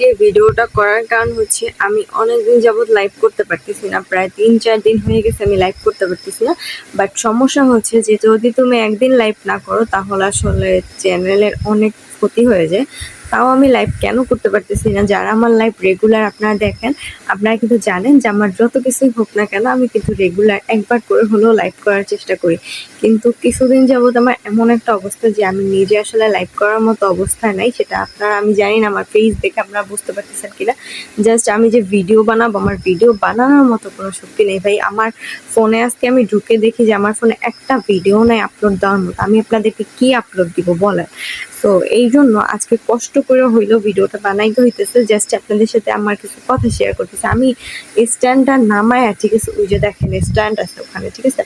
আজকে ভিডিওটা করার কারণ হচ্ছে আমি অনেকদিন যাবৎ লাইভ করতে পারতেছি না। প্রায় তিন, চার দিন হয়ে গেছে আমি লাইভ করতে পারতেছি না। বাট সমস্যা হচ্ছে যে যদি তুমি একদিন লাইভ না করো, তাহলে আসলে চ্যানেলের অনেক ক্ষতি হয়ে যায়। তাও আমি লাইভ কেন করতে পারতেছি না? যারা আমার লাইভ রেগুলার আপনারা দেখেন, আপনারা কিন্তু জানেন যে আমার যত কিছুই হোক না কেন আমি কিন্তু রেগুলার একবার করে হলেও লাইভ করার চেষ্টা করি। কিন্তু কিছুদিন যাবত আমার এমন একটা অবস্থা যে আমি নিজে আসলে লাইভ করার মতো অবস্থায় নাই, সেটা আপনারা, আমি জানি না আমার ফেস দেখে আপনারা বুঝতে পারতেছেন কিনা। জাস্ট আমি যে ভিডিও বানাবো, আমার ভিডিও বানানোর মতো কোনো শক্তি নেই। ভাই, আমার ফোনে আজকে আমি ঢুকে দেখি যে আমার ফোনে একটা ভিডিও নাই আপলোড দেওয়ার মতো। আমি আপনাদেরকে কি আপলোড দিব বলেন? তো এই জন্য আজকে কষ্ট করে হইলেও ভিডিওটা বানাইতে হইতেছে জাস্ট আপনাদের সাথে আমার কিছু কথা শেয়ার করতেছে। আমি স্ট্যান্ডটা নামায়, ঠিক আছে? ওই যে দেখেন স্ট্যান্ড আছে ওখানে, ঠিক আছে?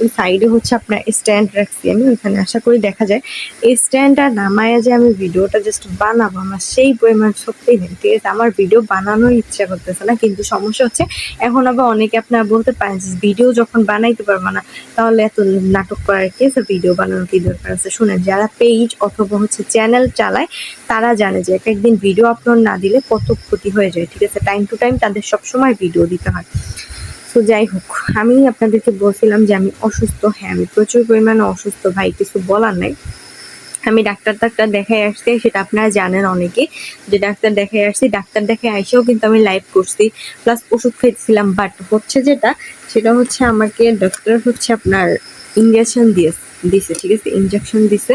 ওই সাইডে হচ্ছে আপনার স্ট্যান্ড রাখছি আমি, ওইখানে আশা করি দেখা যায়। এই স্ট্যান্ডটা নামায় যে আমি ভিডিওটা জাস্ট বানাবো, আমার সেই পরিমাণ শক্তি নেই। ঠিক আছে, আমার ভিডিও বানানোর ইচ্ছা করতেছে না, কিন্তু সমস্যা হচ্ছে, এখন আবার অনেকে আপনারা বলতে পারেন যে ভিডিও যখন বানাইতে পারব না, তাহলে এত নাটক করার কি আছে? ভিডিও বানানোর কি দরকার আছে? শুনেন, যারা পেজ অথবা হচ্ছে চ্যানেল চালায়, তারা জানে যে এক একদিন ভিডিও আপলোড না দিলে কত ক্ষতি হয়ে যায়। ঠিক আছে টাইম টু টাইম তাদের সবসময় ভিডিও দিতে হয়। তো যাই হোক আমি আপনাদেরকে বলছিলাম যে আমি অসুস্থ। হ্যাঁ আমি প্রচুর পরিমাণে অসুস্থ ভাই, কিছু বলার নাই। আমি ডাক্তার ডাক্তার দেখাই আসছি, সেটা আপনারা জানেন অনেকে। যে ডাক্তার দেখাই আসছি, ডাক্তার দেখে আইসেও কিন্তু আমি লাইভ করছি। প্লাস ওষুধ খেয়েছিলাম বাট হচ্ছে যেটা, সেটা হচ্ছে আমাকে ডক্টর হচ্ছে আপনার ইঞ্জেকশন দিয়ে দিছে ঠিক আছে? ইঞ্জেকশন দিছে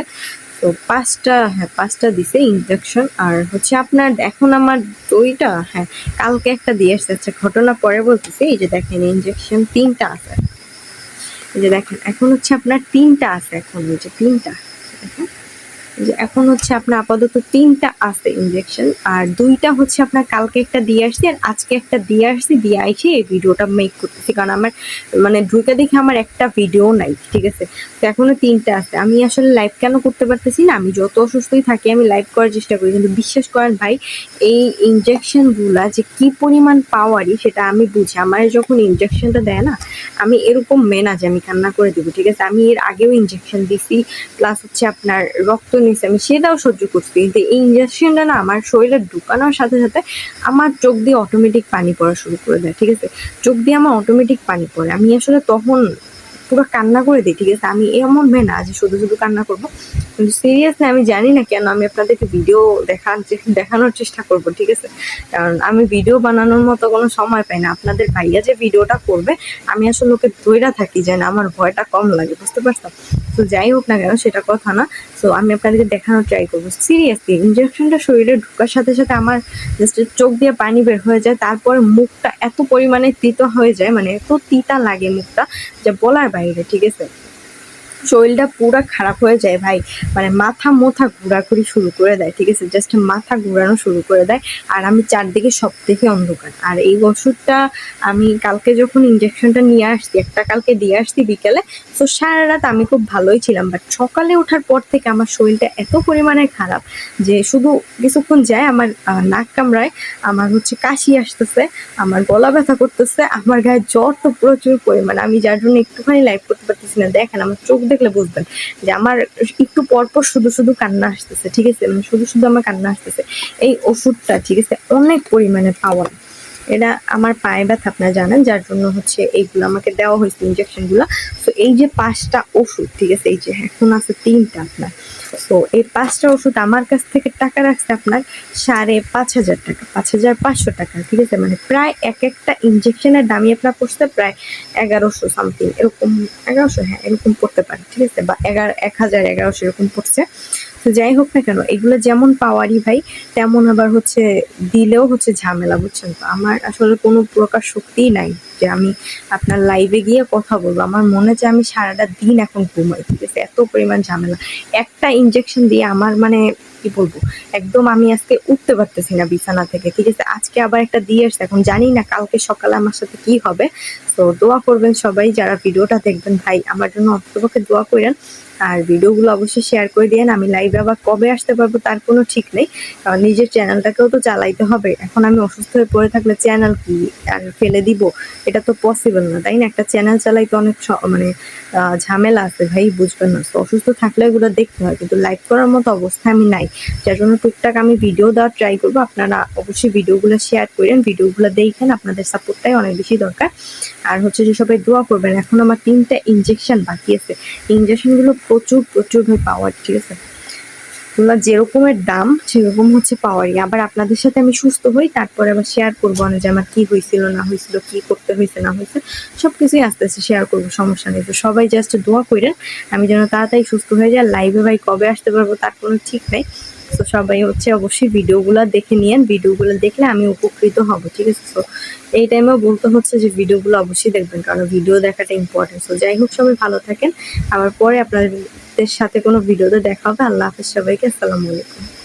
তো পাঁচটা হ্যাঁ পাঁচটা দিছে ইঞ্জেকশন আর হচ্ছে আপনার এখন আমার দইটা হ্যাঁ কালকে একটা দিয়ে আসছে। আচ্ছা ঘটনা পরে বলতেছি। এই যে দেখেন ইঞ্জেকশন তিনটা আছে। এই যে দেখেন, এখন হচ্ছে আপনার তিনটা আছে এখন, এই যে তিনটা। দেখেন যে এখন হচ্ছে আপনার আপাতত তিনটা আছে ইঞ্জেকশন আর দুইটা হচ্ছে আপনার কালকে একটা দিয়ে আসছি আর আজকে একটা দিয়ে আসছি, দিয়ে আইসি এই ভিডিওটা মেক করতেছি। কারণ আমার মানে ঢুকে দেখে আমার একটা ভিডিও নাই, ঠিক আছে? তো এখনও তিনটা আছে। আমি আসলে লাইভ কেন করতে পারতেছি না? আমি যত অসুস্থই থাকি, আমি লাইভ করার চেষ্টা করি। কিন্তু বিশ্বাস করেন ভাই, এই ইঞ্জেকশনগুলা যে কি পরিমাণ পাওয়ারই সেটা আমি বুঝি। আমার যখন ইঞ্জেকশনটা দেয় না আমি এরকম মেনা যে আমি কান্না করে দেবো, ঠিক আছে? আমি এর আগেও ইঞ্জেকশন দিছি প্লাস হচ্ছে আপনার রক্ত নিছি, আমি সেটাও সহ্য করছি। কিন্তু এই ইঞ্জেকশনটা না আমার শরীরে ঢুকানোর সাথে সাথে আমার চোখ দিয়ে অটোমেটিক পানি পড়া শুরু করে দেয়, ঠিক আছে? চোখ দিয়ে আমার অটোমেটিক পানি পড়ে। আমি আসলে তখন পুরো কান্না করে দিই, ঠিক আছে? আমি এমন মেয়ে না যে শুধু শুধু কান্না করব। কিন্তু সিরিয়াসলি আমি জানি না কেন আমি আপনাদেরকে ভিডিও দেখার দেখানোর চেষ্টা করব, ঠিক আছে? কারণ আমি ভিডিও বানানোর মতো কোনো সময় পাই না। আপনাদের ভাইয়া যে ভিডিওটা করবে, আমি আসলে ওকে ধৈরা থাকি যেন আমার ভয়টা কম লাগে, বুঝতে পারতাম তো যাই হোক না কেন, সেটা কথা না। তো আমি আপনাদেরকে দেখানোর ট্রাই করব। সিরিয়াসলি ইঞ্জেকশনটা শরীরে ঢোকার সাথে সাথে আমার জাস্ট চোখ দিয়ে পানি বের হয়ে যায়। তারপর মুখটা এত পরিমাণে তিতো হয়ে যায় মানে এত তিতা লাগে মুখটা, যা বলার ঠিক আছে? শরীরটা পুরো খারাপ হয়ে যায় ভাই। মানে মাথা মোথা ঘোরাঘুরি শুরু করে দেয়, ঠিক আছে? জাস্ট মাথা ঘোরানো শুরু করে দেয়, আর আমি চারদিকে সব থেকে অন্ধকার। আর এই ওষুধটা আমি কালকে যখন ইঞ্জেকশনটা নিয়ে আসছি, একটা কালকে দিয়ে আসছি বিকেলে, তো সারা রাত আমি খুব ভালোই ছিলাম। বাট সকালে ওঠার পর থেকে আমার শরীরটা এত পরিমাণে খারাপ যে শুধু কিছুক্ষণ যায় আমার নাক কামড়ায়, আমার হচ্ছে কাশি আসতেছে, আমার গলা ব্যথা করতেছে, আমার গায়ে জ্বর তো প্রচুর পরিমাণে। আমি যার জন্য একটুখানি লাইভ করতে পারতেছি না। দেখেন, আমার চোখ দেখলে বুঝবেন যে আমার একটু পরপর শুধু শুধু কান্না আসতেছে, ঠিক আছে? মানে শুধু শুধু আমার কান্না আসতেছে। এই ওষুধটা, ঠিক আছে? অনেক পরিমাণে পাওয়ার এটা আমার পায়ে ব্যথা, আপনারা জানেন, যার জন্য হচ্ছে এইগুলো আমাকে দেওয়া হয়েছে ইঞ্জেকশনগুলো তো এই যে পাঁচটা ওষুধ, ঠিক আছে, এই যে এখন আছে তিনটা আপনার। তো এই পাঁচটা ওষুধ আমার কাছ থেকে টাকা রাখছে আপনার সাড়ে পাঁচ হাজার টাকা, পাঁচ হাজার পাঁচশো টাকা, ঠিক আছে? মানে প্রায় এক একটা ইঞ্জেকশনের দামই আপনার পড়ছে প্রায় এগারোশো সামথিং এরকম, এগারোশো হ্যাঁ এরকম পড়তে পারে, ঠিক আছে? বা এগারো, এক হাজার এগারোশো এরকম পড়ছে। তো যাই হোক না কেন, এগুলো যেমন পাওয়ারই ভাই, তেমন আবার হচ্ছে দিলেও হচ্ছে ঝামেলা, বুঝছেন তো? আমার আসলে কোনো প্রকার শক্তিই নাই যে আমি আপনার লাইভে গিয়ে কথা বলব। আমার মনে চায় আমি সারাটা দিন এখন ঘুমাই, ঠিক আছে? এত পরিমাণ ঝামেলা। একটা ইঞ্জেকশন দিয়ে আমার মানে কি বলব? একদম আমি আজকে উঠতে পারতেছি না বিছানা থেকে, ঠিক আছে? আজকে আবার একটা দিয়ে আসছে, এখন জানি না কালকে সকালে আমার সাথে কি হবে। তো দোয়া করবেন সবাই, যারা ভিডিওটা দেখবেন, ভাই, আমার জন্য অন্ততপক্ষে দোয়া করেন। আর ভিডিওগুলো অবশ্যই শেয়ার করে দিয়েন। আমি লাইভে আবার কবে আসতে পারব তার কোনো ঠিক নেই। কারণ নিজের চ্যানেলটাকেও তো চালাইতে হবে। এখন আমি অসুস্থ হয়ে পড়ে থাকলে চ্যানেল কি আর ফেলে দিব? এটা তো পসিবল না, তাই না? একটা চ্যানেল চালাইতে অনেক মানে ঝামেলা আছে ভাই, বুঝবেন না। তো অসুস্থ থাকলে এগুলো দেখতে হয়, কিন্তু লাইভ করার মতো অবস্থা আমি নাই। যার জন্য টুকটাক আমি ভিডিও দেওয়ার ট্রাই করব। আপনারা অবশ্যই ভিডিওগুলো শেয়ার করেন, ভিডিওগুলো দেখেন। আপনাদের সাপোর্টটাই অনেক বেশি দরকার। আর হচ্ছে যে সবাই দোয়া করবেন, এখন আমার তিনটা ইনজেকশন বাকি আছে। ইনজেকশনগুলো প্রচুর প্রচুর ভাই পাওয়ার ঠিক আছে? তোমরা যেরকমের দাম, সেরকম হচ্ছে পাওয়ারই আবার আপনাদের সাথে আমি সুস্থ হই, তারপরে আবার শেয়ার করব না যে আমার কী হয়েছিল না হয়েছিল কি করতে হয়েছে না হয়েছে সব কিছুই আস্তে আস্তে শেয়ার করব, সমস্যা নেই। তো সবাই জাস্ট দোয়া করেন আমি যেন তাড়াতাড়ি সুস্থ হয়ে যাই লাইভে ভাই কবে আসতে পারব, তার কোনো ঠিক নেই। তো সবাই হচ্ছে অবশ্যই ভিডিওগুলো দেখে নিয়েন। ভিডিওগুলো দেখলে আমি উপকৃত হব, ঠিক আছে? তো এই টাইমেও বলতে হচ্ছে যে ভিডিওগুলো অবশ্যই দেখবেন, কারণ ভিডিও দেখাটা ইম্পর্টেন্ট তো যাই হোক, সবাই ভালো থাকেন। আবার পরে আপনাদের সাথে কোনো ভিডিওতে দেখা হবে। আল্লাহ হাফেজ সবাইকে, আসসালামু আলাইকুম।